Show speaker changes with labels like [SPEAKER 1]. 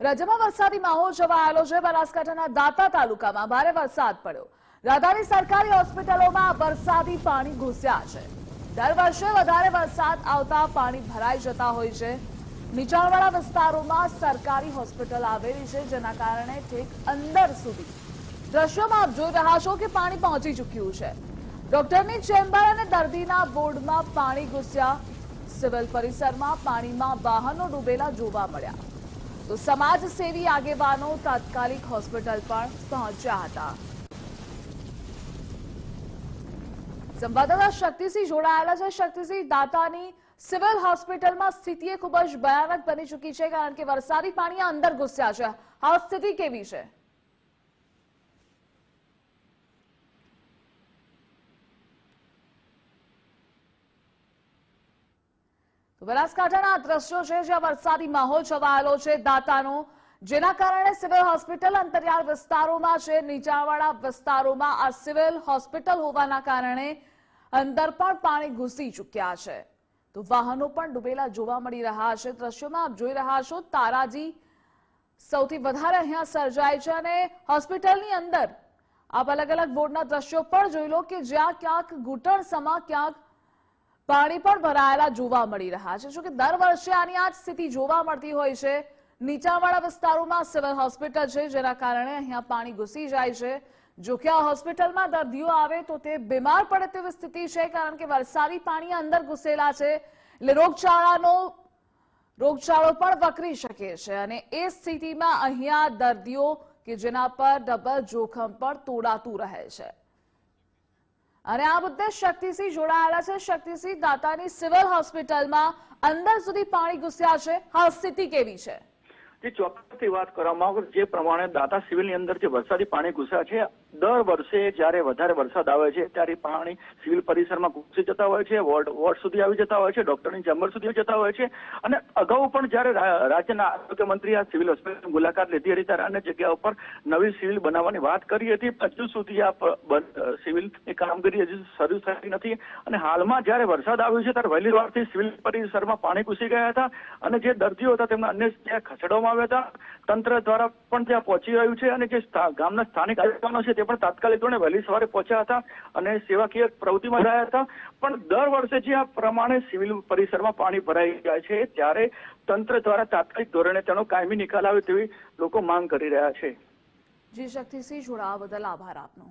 [SPEAKER 1] રાજ્યમાં વરસાદી માહોલ છવાયેલો છે. બનાસકાંઠાના દાતા તાલુકામાં ભારે વરસાદ પડ્યો. રાધાની સરકારી હોસ્પિટલોમાં વરસાદી પાણી ઘૂસ્યા છે. દર વર્ષે વધારે વરસાદ આવતા પાણી ભરાઈ જતા હોય છે. નીચાણવાળા વિસ્તારોમાં સરકારી હોસ્પિટલ આવેલી છે, જેના કારણે ઠેક અંદર સુધી દ્રશ્યોમાં આપ જોઈ રહ્યા છો કે પાણી પહોંચી ચૂક્યું છે. ડોક્ટરની ચેમ્બર અને દર્દીના બોર્ડમાં પાણી ઘૂસ્યા. સિવિલ પરિસરમાં પાણીમાં વાહનો ડૂબેલા જોવા મળ્યા. તો સમાજસેવી આગેવાનો તાત્કાલિક હોસ્પિટલ પણ પહોંચ્યા હતા. સંવાદદાતા શક્તિસિંહ જોડાયેલા છે. શક્તિસિંહ, દાતાની સિવિલ હોસ્પિટલમાં સ્થિતિ ખૂબ જ ભયાનક બની ચૂકી છે કારણ કે વરસાદી પાણી અંદર ઘૂસ્યા છે. હાલ સ્થિતિ કેવી છે? બનાસકાંઠાના દ્રશ્યો છે જ્યાં વરસાદી માહોલ છવાયેલો છે. દાતાનો, જેના કારણે સિવિલ હોસ્પિટલ અંતરિયાળ વિસ્તારોમાં છે. નીચાણવાળા વિસ્તારોમાં આ સિવિલ હોસ્પિટલ હોવાના કારણે અંદર પણ પાણી ઘૂસી ચૂક્યા છે. તો વાહનો પણ ડૂબેલા જોવા મળી રહ્યા છે. દ્રશ્યોમાં આપ જોઈ રહ્યા છો, તારાજી સૌથી વધારે અહીંયા સર્જાય છે અને હોસ્પિટલની અંદર આપ અલગ અલગ બોર્ડના દ્રશ્યો પણ જોઈ લો કે જ્યાં ક્યાંક ઘૂંટણ સમા, ક્યાંક પાણી પણ ભરાયેલા જોવા મળી રહ્યા છે. જોકે દર વર્ષે આની આ સ્થિતિ જોવા મળતી હોય છે. નીચાણવાળા વિસ્તારોમાં સિવિલ હોસ્પિટલ છે, જેના કારણે અહીંયા પાણી ઘૂસી જાય છે. જોકે આ હોસ્પિટલમાં દર્દીઓ આવે તો તે બીમાર પડે તેવી સ્થિતિ છે, કારણ કે વરસાદી પાણી અંદર ઘૂસેલા છે. એટલે રોગચાળાનો, રોગચાળો પણ વકરી શકે છે. અને એ સ્થિતિમાં અહીંયા દર્દીઓ કે જેના પર ડબલ જોખમ પણ તોડાતું રહે છે. અને આ મુદ્દે શક્તિસિંહ જોડાયેલા છે. શક્તિસિંહ દાતાની સિવિલ હોસ્પિટલમાં અંદર સુધી પાણી ઘૂસ્યા છે. હાલ સ્થિતિ કેવી છે?
[SPEAKER 2] જે ચોક્કસથી વાત કરવામાં આવે, જે પ્રમાણે દાતા સિવિલની અંદર જે વરસાદી પાણી ઘૂસ્યા છે, દર વર્ષે જ્યારે વધારે વરસાદ આવે છે, ત્યારે પાણી સિવિલ પરિસરમાં ઘૂસી જતા હોય છે, વોર્ડ વોર્ડ સુધી આવી જતા હોય છે, ડોક્ટરની ચેમ્બર સુધી આવી જતા હોય છે. અને અગાઉ પણ જ્યારે રાજ્યના આરોગ્ય મંત્રી આ સિવિલ હોસ્પિટલની મુલાકાત લીધી હતી, ત્યારે અન્ય જગ્યા ઉપર નવી સિવિલ બનાવવાની વાત કરી હતી. હજુ સુધી આ સિવિલની કામગીરી હજુ શરૂ થઈ નથી. અને હાલમાં જ્યારે વરસાદ આવ્યો છે, ત્યારે વહેલી વારથી સિવિલ પરિસરમાં પાણી ઘૂસી ગયા હતા. અને જે દર્દીઓ હતા, તેમના અન્ય ત્યાં ખસેડવામાં આવ્યા હતા. તંત્ર દ્વારા પણ ત્યાં પહોંચી રહ્યું છે અને જે ગામના સ્થાનિક આગેવાનો છે તે પણ તાત્કાલિક ધોરણે વહેલી સવારે પહોંચ્યા હતા અને સેવાકીય પ્રવૃત્તિમાં રહ્યા હતા. પણ દર વર્ષે જે આ પ્રમાણે સિવિલ પરિસરમાં પાણી ભરાઈ જાય છે ત્યારે તંત્ર દ્વારા તાત્કાલિક ધોરણે તેનો કાયમી નિકાલ આવે તેવી લોકો માંગ કરી રહ્યા છે.
[SPEAKER 1] જી શક્તિસિંહ જોડાવા બદલ આભાર આપનો.